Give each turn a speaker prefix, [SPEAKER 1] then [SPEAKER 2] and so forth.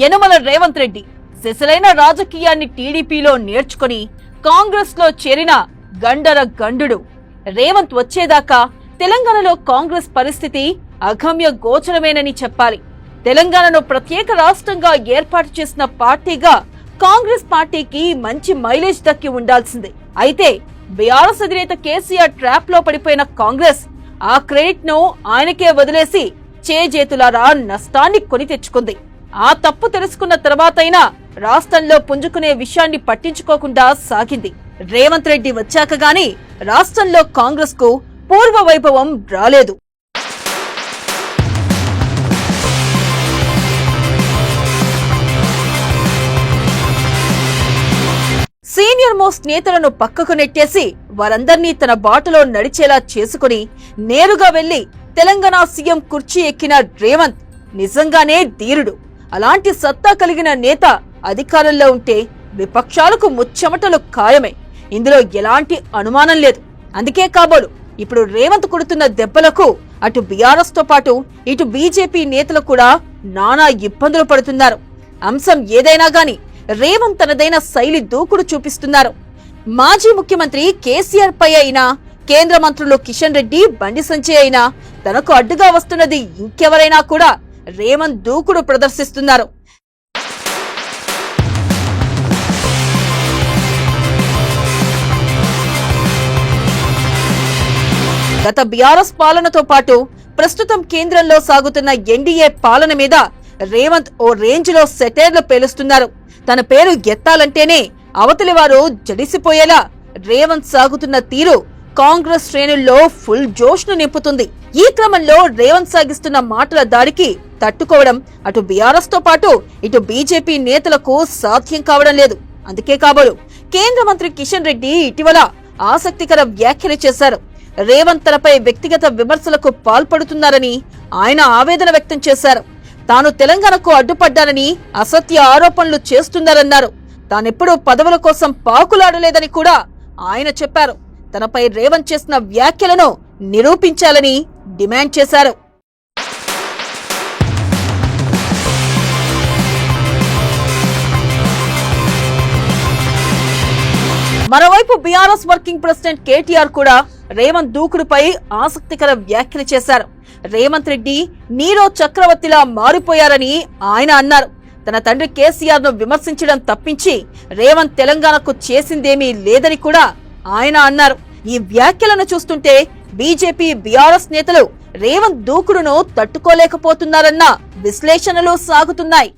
[SPEAKER 1] యనమల రేవంత్ రెడ్డి సిసలైన రాజకీయాన్ని టీడీపీలో నేర్చుకుని కాంగ్రెస్లో చేరిన గండర గండుడు. రేవంత్ వచ్చేదాకా తెలంగాణలో కాంగ్రెస్ పరిస్థితి అగమ్య గోచరమేనని చెప్పాలి. తెలంగాణను ప్రత్యేక రాష్ట్రంగా ఏర్పాటు చేసిన పార్టీగా కాంగ్రెస్ పార్టీకి మంచి మైలేజ్ దక్కి ఉండాల్సిందే. అయితే బీఆర్ఎస్ అధినేత కేసీఆర్ ట్రాప్లో పడిపోయిన కాంగ్రెస్ ఆ క్రెడిట్ను ఆయనకే వదిలేసి చేజేతులారా నష్టాన్ని కొని తెచ్చుకుంది. ఆ తప్పు తెలుసుకున్న తర్వాతైనా రాష్ట్రంలో పుంజుకునే విషయాన్ని పట్టించుకోకుండా సాగింది. రేవంత్ రెడ్డి వచ్చాక గాని రాష్ట్రంలో కాంగ్రెస్కు పూర్వ వైభవం రాలేదు. సీనియర్ మోస్ట్ నేతలను పక్కకు నెట్టేసి వారందర్నీ తన బాటలో నడిచేలా చేసుకుని నేరుగా వెళ్ళి తెలంగాణ సీఎం కుర్చీ ఎక్కిన రేవంత్ నిజంగానే ధీరుడు. అలాంటి సత్తా కలిగిన నేత అధికారంలో ఉంటే విపక్షాలకు ముచ్చెమటలు ఖాయమే. ఇందులో ఎలాంటి అనుమానం లేదు. అందుకే కాబోలు ఇప్పుడు రేవంత్ కొడుతున్న దెబ్బలకు అటు బీఆర్ఎస్తో పాటు ఇటు బీజేపీ నేతలు కూడా నానా ఇబ్బందులు పడుతున్నారు. అంశం ఏదైనా గాని రేవంత్ తనదైన శైలి దూకుడు చూపిస్తున్నారు. మాజీ ముఖ్యమంత్రి కేసీఆర్ పై అయినా కేంద్ర మంత్రులు కిషన్ రెడ్డి బండి సంజయ్ అయినా తనకు అడ్డుగా వస్తున్నది ఇంకెవరైనా కూడా రేవంత్ దూకుడు ప్రదర్శిస్తున్నారు. గత బీఆర్ఎస్ పాలనతో పాటు ప్రస్తుతం కేంద్రంలో సాగుతున్న ఎన్డీఏ పాలన మీద రేవంత్ ఓ రేంజ్లో సెటైర్లు పేలుస్తున్నారు. తన పేరు ఎత్తాలంటేనే అవతలి వారు జడిసిపోయేలా రేవంత్ సాగుతున్న తీరు కాంగ్రెస్ శ్రేణుల్లో ఫుల్ జోష్ను నింపుతుంది. ఈ క్రమంలో రేవంత్ సాగిస్తున్న మాటల దాడికి తట్టుకోవడం అటు బీఆర్ఎస్తో పాటు ఇటు బీజేపీ నేతలకు సాధ్యం కావడం లేదు. అందుకే కాబోలు కేంద్ర మంత్రి కిషన్ రెడ్డి ఇటీవల ఆసక్తికర వ్యాఖ్యలు చేశారు. రేవంత్ తనపై వ్యక్తిగత విమర్శలకు పాల్పడుతున్నారని ఆయన ఆవేదన వ్యక్తం చేశారు. తాను తెలంగాణకు అడ్డుపడ్డానని అసత్య ఆరోపణలు చేస్తున్నారన్నారు. తానెప్పుడూ పదవుల కోసం పాకులాడలేదని కూడా ఆయన చెప్పారు. తనపై రేవంత్ చేసిన వ్యాఖ్యలను నిరూపించాలని డిమాండ్ చేశారు. మరోవైపు బీఆర్ఎస్ వర్కింగ్ ప్రెసిడెంట్ కేటీఆర్ కూడా రేవంత్ దూకుడుపై ఆసక్తికర వ్యాఖ్యలు చేశారు. రేవంత్ రెడ్డి నీరో చక్రవర్తిలా మారిపోయారని ఆయన అన్నారు. తన తండ్రి కేసీఆర్ను విమర్శించడం తప్పించి రేవంత్ తెలంగాణకు చేసిందేమీ లేదని కూడా ఆయన అన్నారు. ఈ వ్యాఖ్యలను చూస్తుంటే బీజేపీ బీఆర్ఎస్ నేతలు రేవంత్ దూకుడును తట్టుకోలేకపోతున్నారన్న విశ్లేషణలు సాగుతున్నాయి.